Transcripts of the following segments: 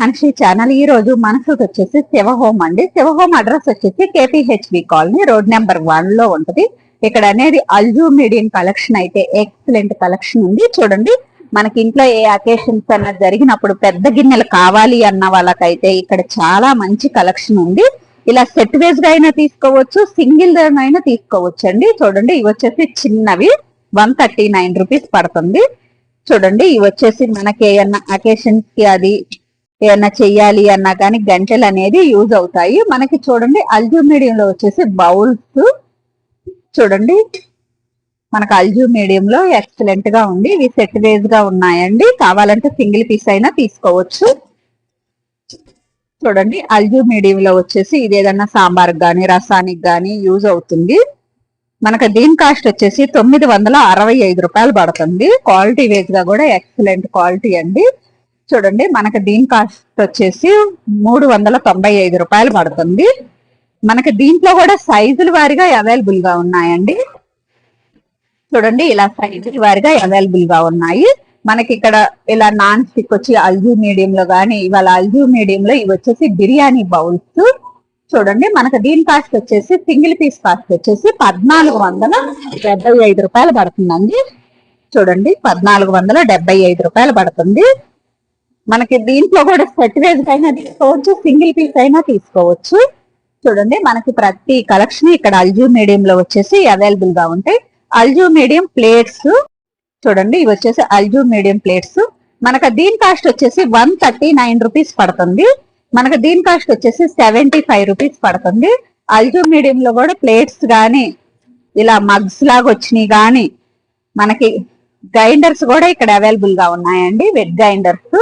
మనిషి ఛానల్ ఈ రోజు మనసు వచ్చేసి శివహోమ్ అండి. శివహోమ్ అడ్రస్ వచ్చేసి కేపీహెచ్బి కాలనీ రోడ్ నెంబర్ వన్లో ఉంటది. ఇక్కడ అనేది అల్జూ మీడియం కలెక్షన్ అయితే ఎక్సలెంట్ కలెక్షన్ ఉంది. చూడండి మనకి ఇంట్లో ఏ అకేషన్స్ అన్నది జరిగినప్పుడు పెద్ద గిన్నెలు కావాలి అన్న వాళ్ళకైతే ఇక్కడ చాలా మంచి కలెక్షన్ ఉంది. ఇలా సెట్ వేస్గా అయినా తీసుకోవచ్చు సింగిల్ అయినా తీసుకోవచ్చు అండి చూడండి ఇవి వచ్చేసి చిన్నవి వన్ థర్టీ నైన్ రూపీస్ పడుతుంది. చూడండి ఇవి వచ్చేసి మనకి ఏమన్నా అకేషన్స్కి అది ఏమన్నా చెయ్యాలి అన్నా కానీ గంటలు అనేది యూజ్ అవుతాయి. మనకి చూడండి అల్జూమీడియంలో వచ్చేసి బౌల్స్ చూడండి. మనకు అల్జూ మీడియంలో ఎక్సలెంట్గా ఉంది. ఇవి సెట్ వేజ్గా ఉన్నాయండి. కావాలంటే సింగిల్ పీస్ అయినా తీసుకోవచ్చు. చూడండి అల్జూ మీడియంలో వచ్చేసి ఇది ఏదన్నా సాంబార్ కానీ రసానికి కానీ యూజ్ అవుతుంది. మనకు దీని కాస్ట్ వచ్చేసి తొమ్మిది వందల అరవై ఐదు రూపాయలు పడుతుంది. క్వాలిటీ వేజ్గా కూడా ఎక్సలెంట్ క్వాలిటీ అండి. చూడండి మనకు దీని కాస్ట్ వచ్చేసి మూడు వందల తొంభై ఐదు రూపాయలు పడుతుంది. మనకి దీంట్లో కూడా సైజుల వారిగా అవైలబుల్గా ఉన్నాయండి. చూడండి ఇలా సైజుల వారిగా అవైలబుల్గా ఉన్నాయి. మనకి ఇక్కడ ఇలా నాన్ స్టిక్ వచ్చి అల్జూ మీడియం లో గానీ ఇవాళ అల్జూ మీడియం లో ఇవి వచ్చేసి బిర్యానీ బౌల్స్. చూడండి మనకు దీని కాస్ట్ వచ్చేసి సింగిల్ పీస్ కాస్ట్ వచ్చేసి పద్నాలుగు వందల డెబ్బై ఐదు రూపాయలు పడుతుందండి. చూడండి పద్నాలుగు వందల డెబ్బై ఐదు రూపాయలు పడుతుంది. మనకి దీంట్లో కూడా సెట్ వేజ్ అయినా తీసుకోవచ్చు సింగిల్ పీస్ అయినా తీసుకోవచ్చు. చూడండి మనకి ప్రతి కలెక్షన్ ఇక్కడ అల్జూ మీడియం లో వచ్చేసి అవైలబుల్గా ఉంటాయి. అల్జూ మీడియం ప్లేట్స్ చూడండి ఇవి వచ్చేసి అల్జూ మీడియం ప్లేట్స్ మనకు దీని కాస్ట్ వచ్చేసి వన్ థర్టీ నైన్ రూపీస్ పడుతుంది. మనకు దీని కాస్ట్ వచ్చేసి సెవెంటీ ఫైవ్ రూపీస్ పడుతుంది. అల్జూ మీడియం లో కూడా ప్లేట్స్ కానీ ఇలా మగ్స్ లాగా వచ్చినాయి కానీ మనకి గ్రైండర్స్ కూడా ఇక్కడ అవైలబుల్గా ఉన్నాయండి వెజ్ గ్రైండర్స్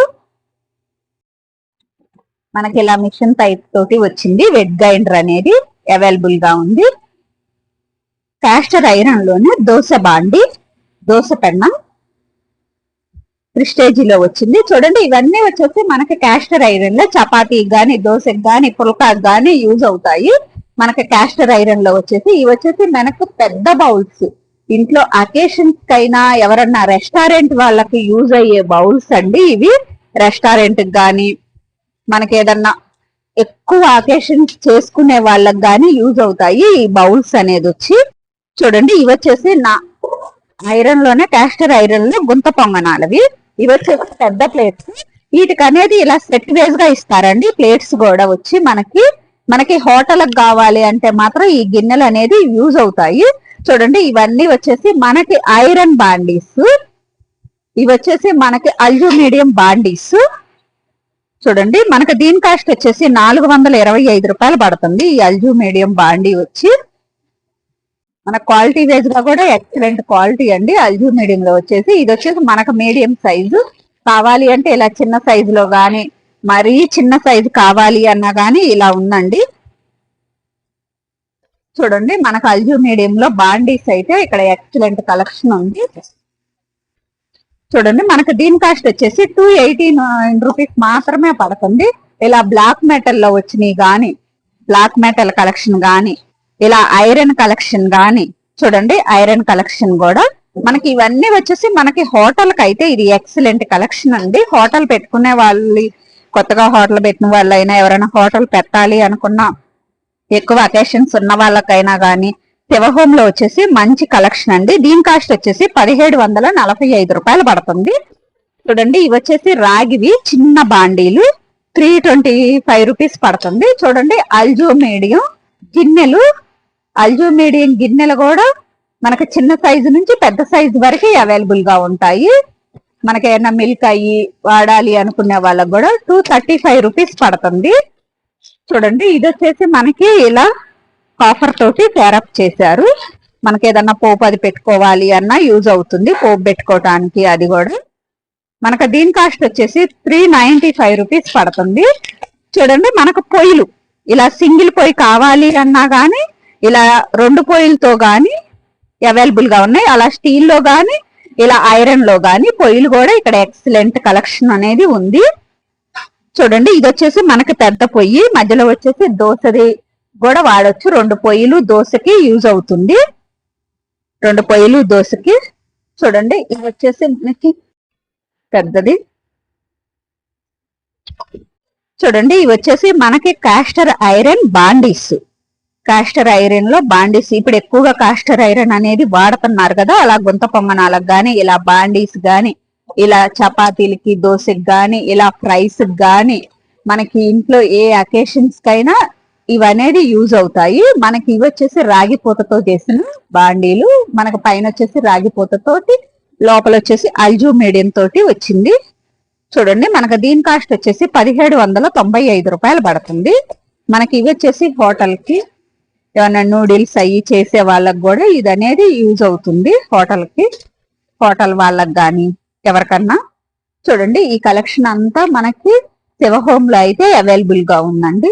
మనకి ఇలా మిషన్ టైప్ తోటి వచ్చింది. వెట్ గ్రైండర్ అనేది అవైలబుల్గా ఉంది. కాస్టర్ ఐరన్లోనే దోశ బాండి దోశ పెన్న ప్రిస్టేజీలో వచ్చింది. చూడండి ఇవన్నీ వచ్చేసి మనకి కాస్టర్ ఐరన్లో చపాతీకి గాని దోశకి గాని పుల్కాకి గాని యూజ్ అవుతాయి. మనకి కాస్టర్ ఐరన్లో వచ్చేసి ఇవి వచ్చేసి మనకు పెద్ద బౌల్స్. ఇంట్లో అకేషన్స్ కైనా ఎవరన్నా రెస్టారెంట్ వాళ్ళకి యూజ్ అయ్యే బౌల్స్ అండి ఇవి. రెస్టారెంట్ కానీ మనకి ఏదన్నా ఎక్కువ అకేషన్ చేసుకునే వాళ్ళకి గాని యూజ్ అవుతాయి ఈ బౌల్స్ అనేది వచ్చి. చూడండి ఇవి వచ్చేసి నా ఐరన్లోనే క్యాస్టర్ ఐరన్లో గుంత పొంగనాలవి ఇవి వచ్చేసి పెద్ద ప్లేట్స్ వీటికి అనేది ఇలా సెట్ వేస్గా ఇస్తారండి. ప్లేట్స్ కూడా వచ్చి మనకి మనకి హోటల్కి కావాలి అంటే మాత్రం ఈ గిన్నెలు అనేది యూజ్ అవుతాయి. చూడండి ఇవన్నీ వచ్చేసి మనకి ఐరన్ బాండీస్ ఇవి వచ్చేసి మనకి అల్యూమినియం మీడియం బాండీస్ చూడండి మనకి దీని కాస్ట్ వచ్చేసి నాలుగు వందల ఇరవై ఐదు రూపాయలు పడుతుంది. ఈ అల్జూ మీడియం బాండీ వచ్చి మన క్వాలిటీ వైజ్గా కూడా ఎక్సలెంట్ క్వాలిటీ అండి. అల్జూ మీడియం లో వచ్చేసి ఇది వచ్చేసి మనకు మీడియం సైజు. కావాలి అంటే ఇలా చిన్న సైజు లో గాని మరీ చిన్న సైజు కావాలి అన్నా గానీ ఇలా ఉందండి. చూడండి మనకు అల్జూ మీడియం లో బాండీస్ అయితే ఇక్కడ ఎక్సలెంట్ కలెక్షన్ ఉంది. చూడండి మనకు దీని కాస్ట్ వచ్చేసి టూ ఎయిటీ నైన్ రూపీస్ మాత్రమే పడుతుంది. ఇలా బ్లాక్ మెటల్లో వచ్చినాయి గాని బ్లాక్ మెటల్ కలెక్షన్ గాని ఇలా ఐరన్ కలెక్షన్ గాని చూడండి ఐరన్ కలెక్షన్ కూడా మనకి ఇవన్నీ వచ్చేసి మనకి హోటల్కి అయితే ఇది ఎక్సలెంట్ కలెక్షన్ అండి. హోటల్ పెట్టుకునే వాళ్ళు కొత్తగా హోటల్ పెట్టిన వాళ్ళైనా ఎవరైనా హోటల్ పెట్టాలి అనుకున్నా ఎక్కువ అకేషన్స్ ఉన్న వాళ్ళకైనా గానీ శివహోమ్లో వచ్చేసి మంచి కలెక్షన్ అండి. దీని కాస్ట్ వచ్చేసి పదిహేడు వందల నలభై ఐదు రూపాయలు పడుతుంది. చూడండి ఇవి వచ్చేసి రాగివి చిన్న బాండీలు త్రీ ట్వంటీ ఫైవ్ రూపీస్ పడుతుంది. చూడండి అల్జో మీడియం గిన్నెలు. అల్జో మీడియం గిన్నెలు కూడా మనకి చిన్న సైజు నుంచి పెద్ద సైజు వరకు అవైలబుల్గా ఉంటాయి. మనకి ఏమైనా మిల్క్ అయ్యి వాడాలి అనుకునే వాళ్ళకి కూడా టూ థర్టీ ఫైవ్ రూపీస్ పడుతుంది. చూడండి ఇది వచ్చేసి మనకి ఇలా కాఫర్ తోటి పేరప్ చేశారు. మనకి ఏదన్నా పోపు అది పెట్టుకోవాలి అన్నా యూజ్ అవుతుంది. పోపు పెట్టుకోవటానికి అది కూడా. మనకు దీని కాస్ట్ వచ్చేసి త్రీ నైన్టీ ఫైవ్ రూపీస్ పడుతుంది. చూడండి మనకు పొయ్యిలు. ఇలా సింగిల్ పొయ్యి కావాలి అన్నా కానీ ఇలా రెండు పొయ్యిలతో కానీ అవైలబుల్గా ఉన్నాయి. అలా స్టీల్లో కానీ ఇలా ఐరన్లో కానీ పొయ్యిలు కూడా ఇక్కడ ఎక్సలెంట్ కలెక్షన్ అనేది ఉంది. చూడండి ఇది వచ్చేసి మనకి పెద్ద పొయ్యి. మధ్యలో వచ్చేసి దోశది కూడా వాడొచ్చు. రెండు పొయ్యిలు దోశకి యూజ్ అవుతుంది. రెండు పొయ్యిలు దోశకి. చూడండి ఇది వచ్చేసి మనకి పెద్దది. చూడండి ఇవి వచ్చేసి మనకి కాస్టర్ ఐరన్ బాండీస్. కాస్టర్ ఐరన్లో బాండీస్. ఇప్పుడు ఎక్కువగా కాస్టర్ ఐరన్ అనేది వాడుతున్నారు కదా అలా గుంత పొంగనాలకు గాని ఇలా బాండీస్ గాని ఇలా చపాతీలకి దోశకి గాని ఇలా ఫ్రైస్ గాని మనకి ఇంట్లో ఏ అకేషన్స్ కైనా ఇవనేది యూజ్ అవుతాయి. మనకి ఇవి వచ్చేసి రాగి పూతతో చేసిన బాండీలు మనకి పైన వచ్చేసి రాగి పూతతోటి లోపల వచ్చేసి అల్జూ మీడియం తోటి వచ్చింది. చూడండి మనకు దీని కాస్ట్ వచ్చేసి పదిహేడు వందల తొంభై ఐదు రూపాయలు పడుతుంది. మనకి ఇవి వచ్చేసి హోటల్కి ఏమైనా నూడిల్స్ అయ్యి చేసే వాళ్ళకి కూడా ఇది అనేది యూజ్ అవుతుంది హోటల్కి. హోటల్ వాళ్ళకి కానీ ఎవరికన్నా. చూడండి ఈ కలెక్షన్ అంతా మనకి శివహోమ్లో అయితే అవైలబుల్గా ఉందండి.